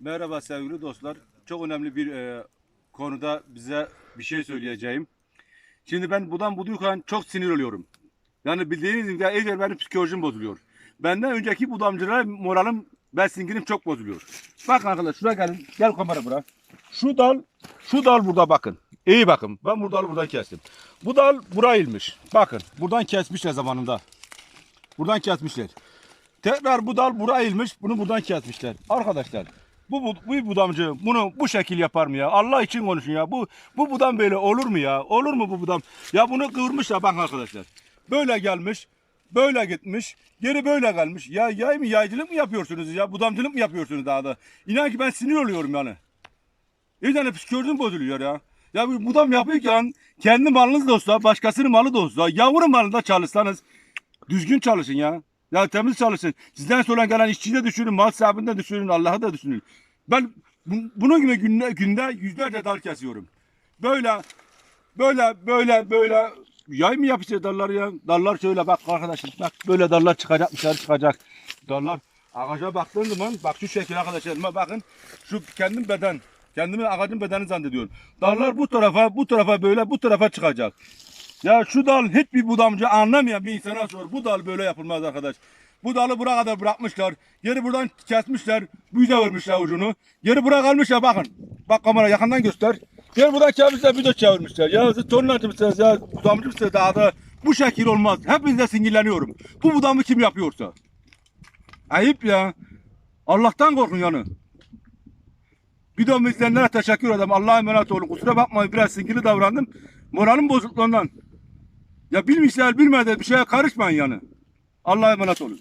Merhaba sevgili dostlar. Çok önemli bir e, konuda bize bir şey söyleyeceğim. Şimdi ben budan buduyken çok sinir oluyorum. Yani bildiğiniz gibi iyice benim psikolojim bozuluyor. Benden önceki budamcılara moralim, besinginim çok bozuluyor. Bakın arkadaşlar şuraya gelin. Gel kamera bura. Şu dal, şu dal burada bakın. İyi bakın. Ben bu dalı buradan kestim. Bu dal burayılmış. Bakın buradan kesmişler zamanında. Buradan kesmişler. Tekrar bu dal buraya eğilmiş. Bunu buradan kesmişler. Arkadaşlar bu, bu, bu budamcı bunu bu şekil yapar mı ya? Allah için konuşun ya. Bu bu budam böyle olur mu ya? Olur mu bu budam? Ya bunu kıvırmışlar bak arkadaşlar. Böyle gelmiş. Böyle gitmiş. Geri böyle gelmiş. Ya yay mı yaycılık mı yapıyorsunuz ya? Budamcılık mı yapıyorsunuz daha da? İnan ki ben sinir oluyorum yani. İyice psikolojim bozuluyor ya. Ya bu budam yapıyorken kendi malınız da olsa, başkasının malı da olsa, yavrum malında çalışsanız düzgün çalışın ya. Ya temiz çalışın. Sizden sonra gelen işçiyi de düşünün, mal sahibini de düşünün, Allah'ı da düşünün. Ben bu- bunun gibi günde, günde yüzlerce dal kesiyorum. Böyle, böyle, böyle, böyle yay mı yapışıyor dallar ya? Dallar şöyle bak arkadaşlar, bak böyle dallar çıkacak, dışarı çıkacak. Dallar ağaca baktığın zaman, bak şu şekil arkadaşlar, bakın şu kendim beden, kendimi ağacın bedeni zannediyorum. Dallar bu tarafa, bu tarafa böyle, bu tarafa çıkacak. Ya şu dal hiçbir budamcı anlamayan bir insana sor. Bu dal böyle yapılmaz arkadaş. Bu dalı buraya kadar bırakmışlar. Geri buradan kesmişler. Büyüze vermişler ucunu. Geri buraya kalmışlar bakın. Bak kamera yakından göster. Geri buradan kesmişler de çevirmişler. Ya siz tornacı mısınız ya budamcı mısınız daha da bu şekil olmaz. Hepinize sinirleniyorum. Bu budamı kim yapıyorsa. Ayıp ya. Allah'tan korkun yani. Videomu izleyenlere teşekkür ederim. Allah'a emanet olun. Kusura bakmayın biraz sinirli davrandım. Moralim bozukluğundan. Ya bilmişler bilmeden bir şeye karışmayın yani. Allah'a emanet olun.